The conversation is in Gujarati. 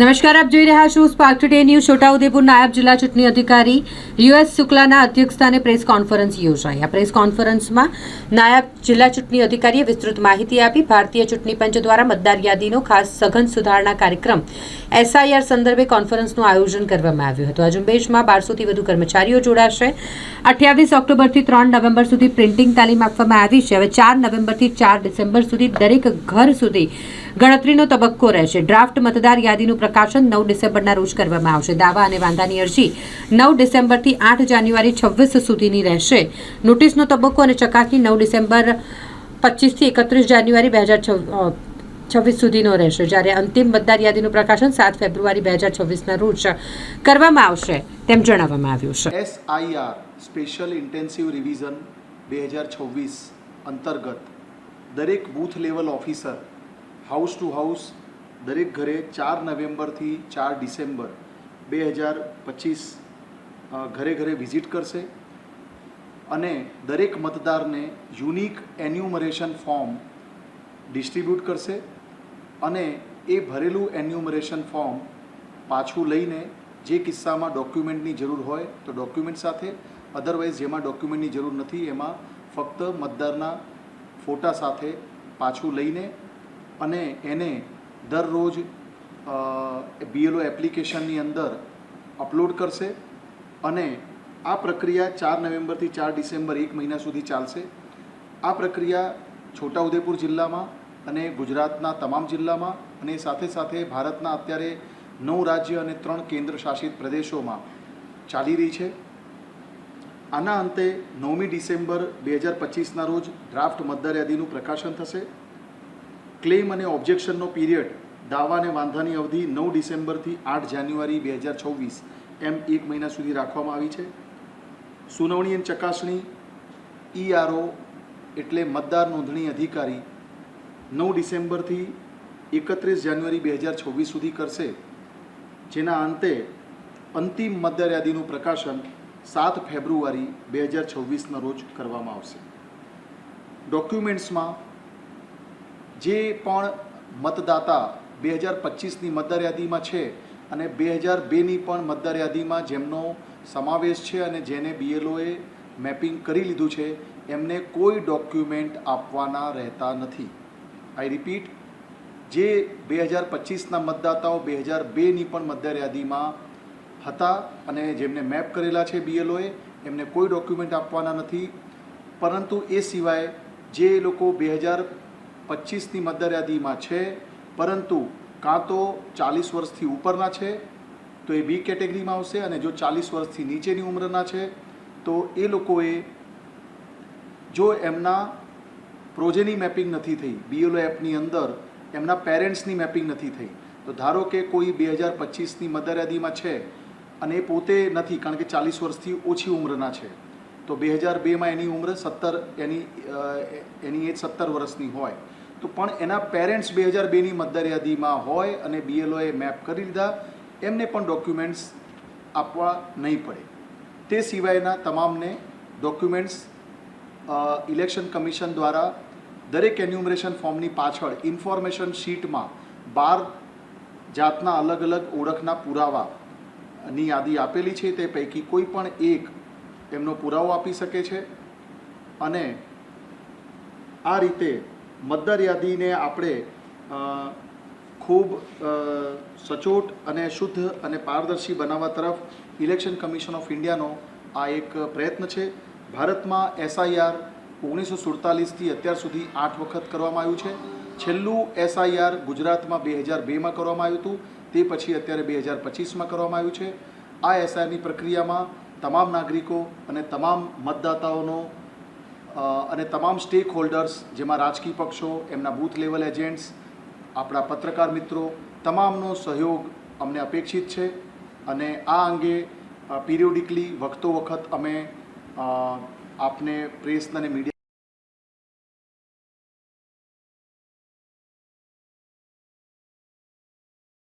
નમસ્કાર, આપ જોઈ રહ્યા છો સ્પાર્ક ટુડે ન્યૂઝ છોટાઉદેપુર નાયબ જિલ્લા ચૂંટણી અધિકારી યુએસ શુક્લાના અધ્યક્ષસ્થાને પ્રેસ કોન્ફરન્સ યોજાઈ. આ પ્રેસ કોન્ફરન્સમાં નાયબ જિલ્લા ચૂંટણી અધિકારીએ વિસ્તૃત માહિતી આપી. ભારતીય ચૂંટણી પંચ દ્વારા મતદાર યાદીનો ખાસ સઘન સુધારણા કાર્યક્રમ એસઆઈઆર સંદર્ભે કોન્ફરન્સનું આયોજન કરવામાં આવ્યું હતું. આ ઝુંબેશમાં બારસોથી વધુ કર્મચારીઓ જોડાશે. અઠ્યાવીસ ઓક્ટોબરથી ત્રણ નવેમ્બર સુધી પ્રિન્ટિંગ તાલીમ આપવામાં આવી છે. હવે ચાર નવેમ્બરથી ચાર ડિસેમ્બર સુધી દરેક ઘર સુધી ગણતરીનો તબક્કો રહેશે. ડ્રાફ્ટ, મતદાર યાદીનું પ્રકાશન નવ ડિસેમ્બરના રોજ કરવામાં આવશે. દાવા અને વાંધાની અરજી નવ ડિસેમ્બરથી આઠ જાન્યુઆરી છવ્વીસ સુધીની રહેશે. નોટિસનો તબક્કો અને ચકાસણી નવ ડિસેમ્બર પચીસથી એકત્રીસ જાન્યુઆરી બે હજાર છવ્વીસ સુધીનો રહેશે. જ્યારે અંતિમ મતદાર યાદીનું પ્રકાશન સાત ફેબ્રુઆરી બે હજાર છવ્વીસના રોજ કરવામાં આવશે તેમ જણાવવામાં આવ્યું છે. એસઆઈઆર, સ્પેશિયલ ઇન્ટેન્સિવ રિવિઝન બે હજાર છવ્વીસ અંતર્ગત દરેક booth level officer, house to house દરેક ઘરે ચાર નવેમ્બરથી ચાર ડિસેમ્બર બે હજાર પચીસ ઘરે ઘરે વિઝિટ કરશે અને દરેક મતદારને યુનિક એન્યુમરેશન ફોર્મ ડિસ્ટ્રીબ્યુટ કરશે અને એ ભરેલું એન્યુમરેશન ફોર્મ પાછું લઈને જે કિસ્સામાં ડોક્યુમેન્ટની જરૂર હોય તો ડોક્યુમેન્ટ સાથે, અધરવાઇઝ જેમાં ડોક્યુમેન્ટની જરૂર નથી એમાં ફક્ત મતદારના ફોટા સાથે પાછું લઈને અને એને દરરોજ બીએલઓ એપ્લિકેશનની અંદર અપલોડ કરશે અને આ પ્રક્રિયા ચાર નવેમ્બરથી ચાર ડિસેમ્બર એક મહિના સુધી ચાલશે. આ પ્રક્રિયા છોટાઉદેપુર જિલ્લામાં અને ગુજરાતના તમામ જિલ્લામાં અને સાથે સાથે ભારતના અત્યારે નવ રાજ્ય અને ત્રણ કેન્દ્ર શાસિત પ્રદેશોમાં ચાલી રહી છે. આના અંતે નવમી ડિસેમ્બર બે હજાર પચીસના રોજ ડ્રાફ્ટ મતદાર યાદીનું પ્રકાશન થશે. ક્લેમ અને ઓબ્જેક્શનનો પીરિયડ દાવા અને વાંધાની અવધિ નવ ડિસેમ્બરથી આઠ જાન્યુઆરી બે હજાર છવ્વીસ, એમ એક મહિના સુધી રાખવામાં આવી છે. સુનાવણી અને ચકાસણી ઈઆરઓ એટલે મતદાર નોંધણી અધિકારી, નવ ડિસેમ્બરથી એકત્રીસ જાન્યુઆરી બે હજાર છવ્વીસ સુધી કરશે. જેના અંતે અંતિમ મતદાર યાદીનું પ્રકાશન સાત ફેબ્રુઆરી બે હજાર છવ્વીસના રોજ કરવામાં આવશે. ડોક્યુમેન્ટ્સમાં જે પણ મતદાતા બે હજાર પચીસની મતદાર યાદીમાં છે અને બે હજાર બેની પણ મતદાર યાદીમાં જેમનો સમાવેશ છે અને જેને બીએલઓએ મેપિંગ કરી લીધું છે, એમને કોઈ ડોક્યુમેન્ટ આપવાના રહેતા નથી. આઈ રિપીટ જે બે હજાર પચીસના મતદાતાઓ બે હજાર બેની પણ મતદાર યાદીમાં હતા અને જેમને મેપ કરેલા છે બીએલઓએ એમને કોઈ ડોક્યુમેન્ટ આપવાના નથી. પરંતુ એ સિવાય જે લોકો બે હજાર પચીસની મતદારયાદીમાં છે, પરંતુ કાં તો ચાલીસ વર્ષથી ઉપરના છે, તો એ બી કેટેગરીમાં આવશે અને જો ચાલીસ વર્ષથી નીચેની ઉંમરના છે, તો એ લોકોએ જો એમના પ્રોજેની મેપિંગ નથી થઈ, બીએલઓ એપની અંદર એમના પેરેન્ટ્સની મેપિંગ નથી થઈ, તો ધારો કે કોઈ બે હજાર પચીસની મતદારયાદીમાં છે અને એ પોતે નથી, કારણ કે ચાલીસ વર્ષથી ઓછી ઉંમરના છે તો બે હજાર બેમાં એની ઉંમર સત્તર, એની એની એજ સત્તર વર્ષની હોય. તો પણ એના પેરેન્ટ્સ બે હજાર બેની મતદાર યાદીમાં હોય અને બીએલઓએ મેપ કરી લીધા, એમને પણ ડોક્યુમેન્ટ્સ આપવા નહીં પડે. તે સિવાયના તમામને ડોક્યુમેન્ટ્સ ઇલેક્શન કમિશન દ્વારા દરેક એન્યુમરેશન ફોર્મની પાછળ ઇન્ફોર્મેશન શીટમાં બાર જાતના અલગ અલગ ઓળખના પુરાવાની યાદી આપેલી છે. તે પૈકી કોઈ પણ એક એમનો પુરાવો આપી શકે છે અને આ રીતે મતદાર યાદીને આપણે ખૂબ સચોટ અને શુદ્ધ અને પારદર્શી બનાવવા તરફ ઇલેક્શન કમિશન ઓફ ઇન્ડિયાનો આ એક પ્રયત્ન છે. ભારતમાં એસઆઈઆર ઓગણીસો સુડતાલીસથી અત્યાર સુધી આઠ વખત કરવામાં આવ્યું છે. છેલ્લું એસઆઈઆર ગુજરાતમાં બે હજાર બેમાં કરવામાં આવ્યું હતું. તે પછી અત્યારે બે હજાર પચીસમાં કરવામાં આવ્યું છે. આ એસઆઈઆરની પ્રક્રિયામાં તમામ નાગરિકો અને તમામ મતદાતાઓનો અને તમામ સ્ટેક હોલ્ડર્સ જેમાં રાજકીય પક્ષો, એમના બૂથ લેવલ એજન્ટ્સ આપણા પત્રકાર મિત્રો, તમામનો સહયોગ અમને અપેક્ષિત છે. અને આ અંગે પિરિયોડિકલી વખતો વખત અમે આપને પ્રેસ અને મીડિયા